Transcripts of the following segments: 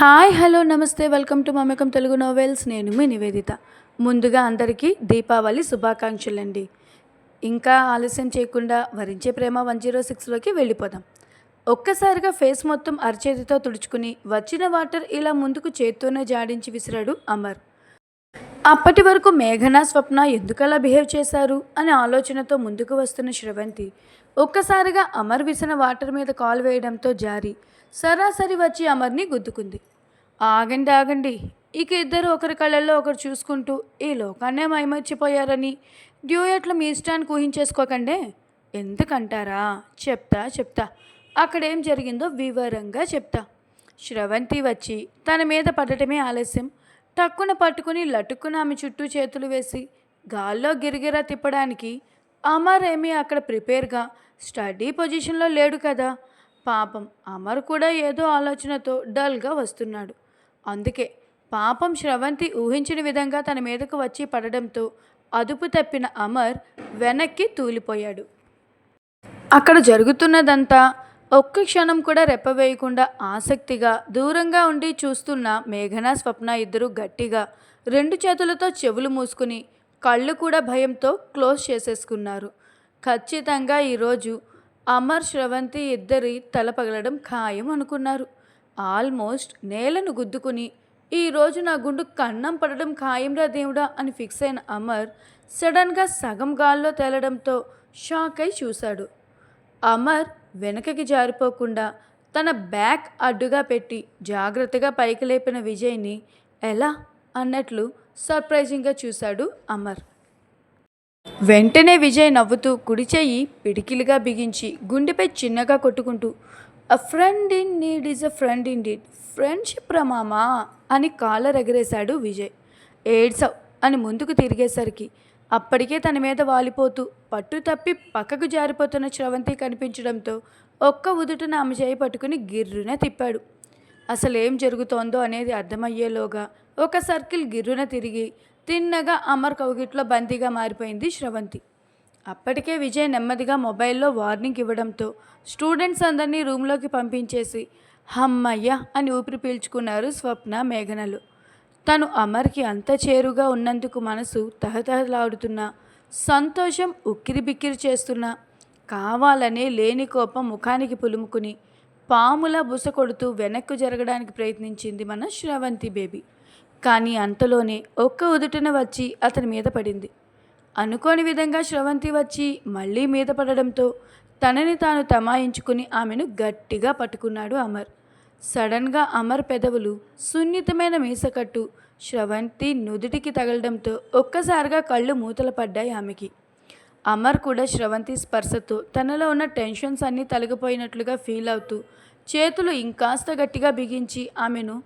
Hi hello నమస్తే welcome to Mamakam Telugu novels. నేను మీ నివేదిత. ముందుగా అందరికీ దీపావళి శుభాకాంక్షలండి. ఇంకా ఆలస్యం చేయకుండా వరించే ప్రేమ వన్ జీరో సిక్స్లోకి వెళ్ళిపోదాం. ఒక్కసారిగా ఫేస్ మొత్తం అరచేతితో తుడుచుకుని వచ్చిన వాటర్ ఇలా ముందుకు చేత్తోనే జాడించి విసిరాడు అమర్. అప్పటి వరకు మేఘన స్వప్న ఎందుకలా బిహేవ్ చేశారు అనే ఆలోచనతో ముందుకు వస్తున్న శ్రవంతి ఒక్కసారిగా అమర్ విసిన వాటర్ మీద కాల్ వేయడంతో జారి సరాసరి వచ్చి అమర్ని గుద్దుకుంది. ఆగండి ఆగండి. ఇక ఇద్దరు ఒకరి కళ్ళల్లో ఒకరు చూసుకుంటూ ఈ లోకాన్నే మైమర్చిపోయారని. డ్యూయట్లు మీ ఇష్టానికి ఊహించేసుకోకండే. ఎందుకంటారా? చెప్తా చెప్తా. అక్కడేం జరిగిందో వివరంగా చెప్తా. శ్రవంతి వచ్చి తన మీద పడటమే ఆలస్యం. టక్కున పట్టుకుని లటుక్కున ఆమె చుట్టూ చేతులు వేసి గాల్లో గిరిగిరా తిప్పడానికి అమర్ ఏమీ అక్కడ ప్రిపేర్గా? స్టడీ పొజిషన్లో లేడు కదా. పాపం అమర్ కూడా ఏదో ఆలోచనతో డల్గా వస్తున్నాడు. అందుకే పాపం శ్రవంతి ఊహించిన విధంగా తన మీదకు వచ్చి పడడంతో అదుపు తప్పిన అమర్ వెనక్కి తూలిపోయాడు. అక్కడ జరుగుతున్నదంతా ఒక్క క్షణం కూడా రెప్పవేయకుండా ఆసక్తిగా దూరంగా ఉండి చూస్తున్న మేఘన స్వప్న ఇద్దరు గట్టిగా రెండు చేతులతో చెవులు మూసుకుని కళ్ళు కూడా భయంతో క్లోజ్ చేసేసుకున్నారు. ఖచ్చితంగా ఈరోజు అమర్ శ్రవంతి ఇద్దరి తల పగలడం ఖాయం అనుకున్నారు. ఆల్మోస్ట్ నేలను గుద్దుకుని ఈరోజు నా గుండు కన్నం పడడం ఖాయంరా దేవుడా అని ఫిక్స్ అయిన అమర్ సడన్గా సగం గాల్లో తేలడంతో షాక్ అయి చూశాడు. అమర్ వెనకకి జారిపోకుండా తన బ్యాక్ అడ్డుగా పెట్టి జాగ్రత్తగా పైకి లేపిన విజయ్ని ఎలా? అన్నట్లు సర్ప్రైజింగ్గా చూశాడు అమర్. వెంటనే విజయ్ నవ్వుతూ కుడి చెయ్యి పిడికిలుగా బిగించి గుండెపై చిన్నగా కొట్టుకుంటూ a friend in need is a friend in deed friendship రమామా అని కాలర్ ఎగరేశాడు విజయ్. ఏడ్సవ్ అని ముందుకు తిరిగేసరికి అప్పటికే తన మీద వాలిపోతూ పట్టు తప్పి పక్కకు జారిపోతున్న శ్రవంతి కనిపించడంతో ఒక్క ఉదుటన ఆమె చేయి పట్టుకుని గిర్రున తిప్పాడు. అసలేం జరుగుతోందో అనేది అర్థమయ్యేలోగా ఒక సర్కిల్ గిర్రున తిరిగి తిన్నగా అమర్ కౌగిట్లో బందీగా మారిపోయింది శ్రవంతి. అప్పటికే విజయ్ నెమ్మదిగా మొబైల్లో వార్నింగ్ ఇవ్వడంతో స్టూడెంట్స్ అందరినీ రూమ్లోకి పంపించేసి హమ్మయ్య అని ఊపిరి పీల్చుకున్నారు స్వప్న మేఘనలు. తను అమర్కి అంత చేరుగా ఉన్నందుకు మనసు తహతహలాడుతున్నా సంతోషం ఉక్కిరి బిక్కిరి చేస్తున్నా కావాలనే లేని కోపం ముఖానికి పులుముకుని పాముల బుస కొడుతూ వెనక్కు జరగడానికి ప్రయత్నించింది మన శ్రవంతి బేబీ. కానీ అంతలోనే ఒక్క ఉదుటన వచ్చి అతని మీద పడింది. అనుకోని విధంగా శ్రవంతి వచ్చి మళ్ళీ మీద పడడంతో తనని తాను తమాయించుకుని ఆమెను గట్టిగా పట్టుకున్నాడు అమర్. సడన్గా అమర్ పెదవులు సున్నితమైన మీసకట్టు శ్రవంతి నుదుటికి తగలడంతో ఒక్కసారిగా కళ్ళు మూతలు పడ్డాయి ఆమెకి. అమర్ కూడా శ్రవంతి స్పర్శతో తనలో ఉన్న టెన్షన్స్ అన్నీ తొలగిపోయినట్లుగా ఫీల్ అవుతూ చేతులు ఇంకాస్త గట్టిగా బిగించి ఆమెను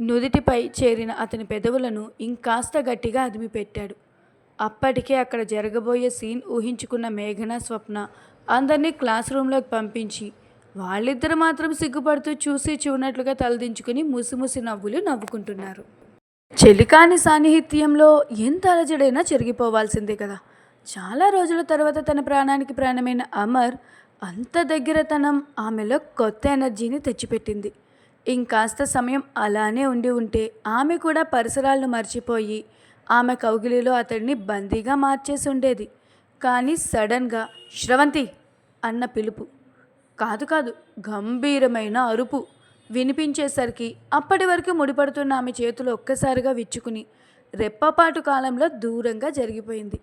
నుదిటిపై చేరిన అతని పెదవులను ఇంకాస్త గట్టిగా అదిమిపెట్టాడు. అప్పటికే అక్కడ జరగబోయే సీన్ ఊహించుకున్న మేఘన స్వప్న అందరినీ క్లాస్ రూమ్లోకి పంపించి వాళ్ళిద్దరు మాత్రం సిగ్గుపడుతూ చూసి చూనట్లుగా తలదించుకుని ముసిముసి నవ్వులు నవ్వుకుంటున్నారు. చెలికాని సాన్నిహిత్యంలో ఎంత అలజడైనా చెరిగిపోవాల్సిందే కదా. చాలా రోజుల తర్వాత తన ప్రాణానికి ప్రాణమైన అమర్ అంత దగ్గరతనం ఆమెలో కొత్త ఎనర్జీని తెచ్చిపెట్టింది. ఇంకాస్త సమయం అలానే ఉండి ఉంటే ఆమె కూడా పరిసరాలను మర్చిపోయి ఆమె కౌగిలిలో అతడిని బందీగా మార్చేసి ఉండేది కానీ సడన్గా శ్రవంతి! అన్న పిలుపు. కాదు కాదు గంభీరమైన అరుపు! వినిపించేసరికి అప్పటి వరకు ముడిపడుతున్న ఆమె చేతులు ఒక్కసారిగా విచ్చుకుని రెప్పపాటు కాలంలో దూరంగా జరిగిపోయింది.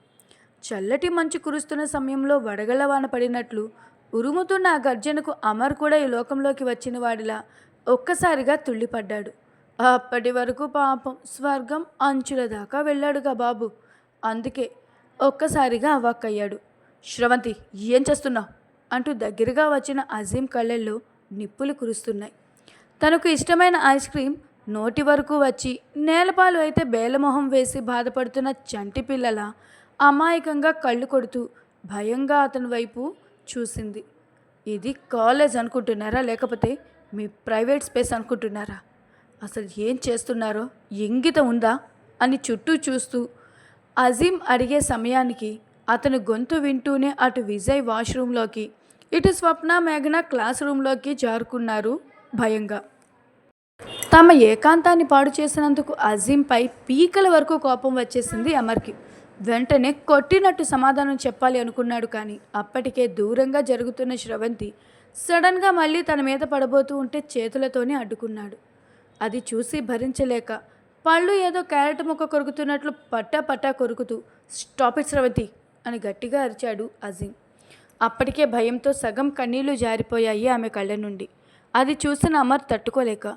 చల్లటి మంచు కురుస్తున్న సమయంలో వడగళ్ళ వాన పడినట్లు ఉరుముతున్న ఆ గర్జనకు అమర్ కూడా ఈ లోకంలోకి వచ్చిన వాడిలా ఒక్కసారిగా తుళ్ళిపడ్డాడు. అప్పటి వరకు పాపం స్వర్గం అంచుల దాకా వెళ్ళాడుగా బాబు. అందుకే ఒక్కసారిగా అవాక్కయ్యాడు. శ్రవంతి ఏం చేస్తున్నావు? అంటూ దగ్గరగా వచ్చిన అజీం కళ్ళల్లో నిప్పులు కురుస్తున్నాయి. తనకు ఇష్టమైన ఐస్ క్రీమ్ నోటి వరకు వచ్చి నేలపాలు అయితే బేలమొహం వేసి బాధపడుతున్న చంటి పిల్లల అమాయకంగా కళ్ళు కొడుతూ భయంగా అతని వైపు చూసింది. ఇది కాలేజ్ అనుకుంటున్నారా లేకపోతే మీ ప్రైవేట్ స్పేస్ అనుకుంటున్నారా? అసలు ఏం చేస్తున్నారో? ఇంగితం ఉందా? అని చుట్టూ చూస్తూ అజీం అడిగే సమయానికి అతను గొంతు వింటూనే అటు విజయ్ వాష్రూమ్లోకి ఇటు స్వప్న మేఘన క్లాస్ రూమ్లోకి జారుకున్నారు భయంగా. తమ ఏకాంతాన్ని పాడు చేసినందుకు అజీంపై పీకల వరకు కోపం వచ్చేసింది అమర్కి. వెంటనే కొట్టినట్టు సమాధానం చెప్పాలి అనుకున్నాడు కానీ అప్పటికే దూరంగా జరుగుతున్న శ్రవంతి సడన్గా మళ్ళీ తన మీద పడబోతూ ఉంటే చేతులతోనే అడ్డుకున్నాడు. అది చూసి భరించలేక పళ్ళు ఏదో క్యారెట్ ముక్క కొరుకుతున్నట్లు పట్టా పట్టా కొరుకుతూ స్టాప్ ఇట్ శ్రవంతి అని గట్టిగా అరిచాడు అజీం అప్పటికే భయంతో సగం కన్నీళ్ళు జారిపోయాయి ఆమె కళ్ళ నుండి. అది చూసిన అమర్ తట్టుకోలేక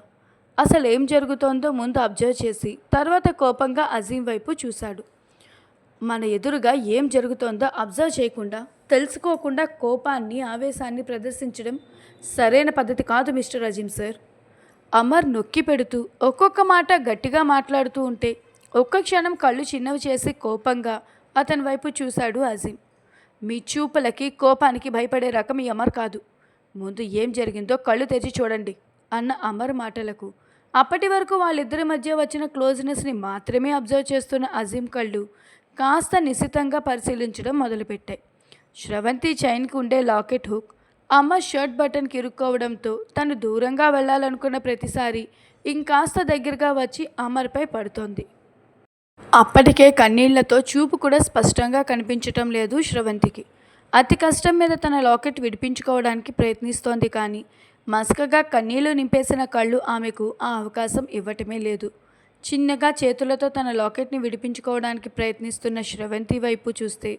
అసలు ఏం జరుగుతోందో ముందు అబ్జర్వ్ చేసి తర్వాత కోపంగా అజీం వైపు చూశాడు. మన ఎదురుగా ఏం జరుగుతోందో అబ్జర్వ్ చేయకుండా తెలుసుకోకుండా కోపాన్ని ఆవేశాన్ని ప్రదర్శించడం సరైన పద్ధతి కాదు మిస్టర్ అజీం సార్. అమర్ నొక్కి పెడుతూ ఒక్కొక్క మాట గట్టిగా మాట్లాడుతూ ఉంటే ఒక్క క్షణం కళ్ళు చిన్నవి చేసి కోపంగా అతని వైపు చూశాడు అజీం మీ చూపులకి కోపానికి భయపడే రకం ఈ అమర్ కాదు. ముందు ఏం జరిగిందో కళ్ళు తెరిచి చూడండి అన్న అమర్ మాటలకు. అప్పటి వరకు వాళ్ళిద్దరి మధ్య వచ్చిన క్లోజ్నెస్ని మాత్రమే అబ్జర్వ్ చేస్తున్న అజీం కళ్ళు కాస్త నిశితంగా పరిశీలించడం మొదలుపెట్టాయి శ్రవంతి చైన్కి ఉండే లాకెట్ హుక్ అమ్మ షర్ట్ బటన్కి ఇరుక్కోవడంతో తను దూరంగా వెళ్ళాలనుకున్న ప్రతిసారి ఇంకాస్త దగ్గరగా వచ్చి అమర్పై పడుతోంది. అప్పటికే కన్నీళ్ళతో చూపు కూడా స్పష్టంగా కనిపించటం లేదు శ్రవంతికి అతి కష్టం మీద తన లాకెట్ విడిపించుకోవడానికి ప్రయత్నిస్తోంది కానీ మసకగా కన్నీళ్ళు నింపేసిన కళ్ళు ఆమెకు ఆ అవకాశం ఇవ్వటమే లేదు. చిన్నగా చేతులతో తన లాకెట్ని విడిపించుకోవడానికి ప్రయత్నిస్తున్న శ్రవంతి వైపు చూస్తే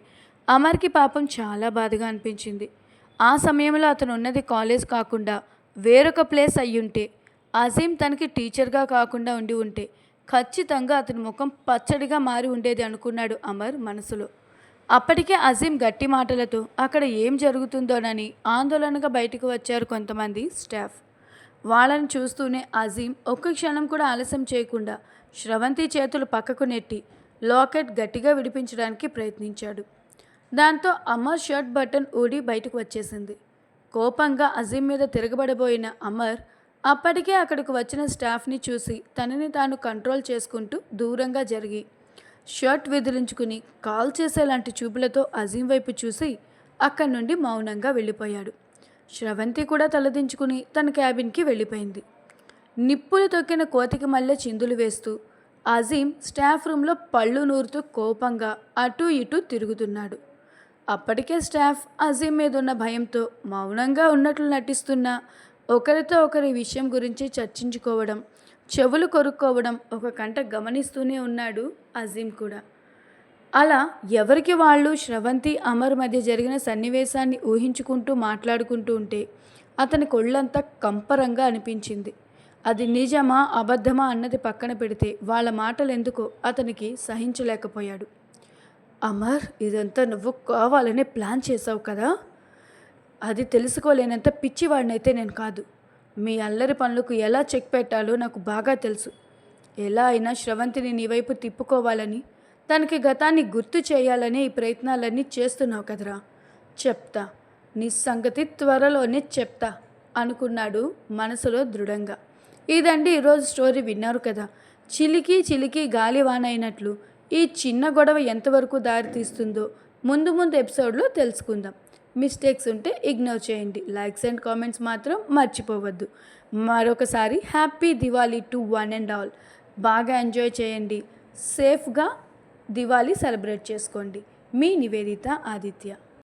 అమర్కి పాపం చాలా బాధగా అనిపించింది. ఆ సమయంలో అతను ఉన్నది కాలేజ్ కాకుండా వేరొక ప్లేస్ అయ్యుంటే అజీం తనకి టీచర్గా కాకుండా ఉండి ఉంటే ఖచ్చితంగా అతని ముఖం పచ్చడిగా మారి ఉండేది అనుకున్నాడు అమర్ మనసులో. అప్పటికే అజీం గట్టి మాటలతో అక్కడ ఏం జరుగుతుందోనని ఆందోళనగా బయటకు వచ్చారు కొంతమంది స్టాఫ్. వాళ్ళని చూస్తూనే అజీం ఒక్క క్షణం కూడా ఆలస్యం చేయకుండా శ్రవంతి చేతులు పక్కకు నెట్టి లాకెట్ గట్టిగా విడిపించడానికి ప్రయత్నించాడు. దాంతో అమర్ షర్ట్ బటన్ ఊడి బయటకు వచ్చేసింది. కోపంగా అజీం మీద తిరగబడబోయిన అమర్ అప్పటికే అక్కడికి వచ్చిన స్టాఫ్ని చూసి తనని తాను కంట్రోల్ చేసుకుంటూ దూరంగా జరిగి షర్ట్ విదిలించుకుని కాల్ చేసేలాంటి చూపులతో అజీం వైపు చూసి అక్కడి నుండి మౌనంగా వెళ్ళిపోయాడు. శ్రవంతి కూడా తలదించుకుని తన క్యాబిన్కి వెళ్ళిపోయింది. నిప్పులు తొక్కిన కోతికి మళ్ళీ చిందులు వేస్తూ అజీం స్టాఫ్ రూమ్లో పళ్ళు నూరుతూ కోపంగా అటూ ఇటూ తిరుగుతున్నాడు. అప్పటికే స్టాఫ్ అజీం మీద ఉన్న భయంతో మౌనంగా ఉన్నట్లు నటిస్తున్నా ఒకరితో ఒకరి విషయం గురించి చర్చించుకోవడం చెవులు కొరుక్కోవడం ఒక కంట గమనిస్తూనే ఉన్నాడు అజీం కూడా. అలా ఎవరికి వాళ్ళు శ్రవంతి అమర్ మధ్య జరిగిన సన్నివేశాన్ని ఊహించుకుంటూ మాట్లాడుకుంటూ ఉంటే అతని కొళ్ళంతా కంపరంగా అనిపించింది. అది నిజమా అబద్ధమా అన్నది పక్కన పెడితే వాళ్ళ మాటలు ఎందుకో అతనికి సహించలేకపోయాడు. అమర్ ఇదంతా నువ్వు కావాలనే ప్లాన్ చేసావు కదా? అది తెలుసుకోలేనంత పిచ్చివాడినైతే నేను కాదు. మీ అల్లరి పనులకు ఎలా చెక్ పెట్టాలో నాకు బాగా తెలుసు. ఎలా అయినా శ్రవంతిని నీ వైపు తిప్పుకోవాలని తనకి గతాన్ని గుర్తు చేయాలనే ఈ ప్రయత్నాలన్నీ చేస్తున్నావు కదరా. చెప్తా. నీ సంగతి త్వరలోనే చెప్తా అనుకున్నాడు మనసులో దృఢంగా. ఇదండి ఈరోజు స్టోరీ విన్నారు కదా. చిలికి చిలికి గాలివాన అయినట్లు ఈ చిన్న గొడవ ఎంతవరకు దారితీస్తుందో ముందు ముందు ఎపిసోడ్లో తెలుసుకుందాం. మిస్టేక్స్ ఉంటే ఇగ్నోర్ చేయండి. లైక్స్ అండ్ కామెంట్స్ మాత్రం మర్చిపోవద్దు. మరొకసారి happy Diwali to one and all. బాగా ఎంజాయ్ చేయండి. సేఫ్గా దివాళీ సెలబ్రేట్ చేసుకోండి. మీ నివేదిత ఆదిత్య.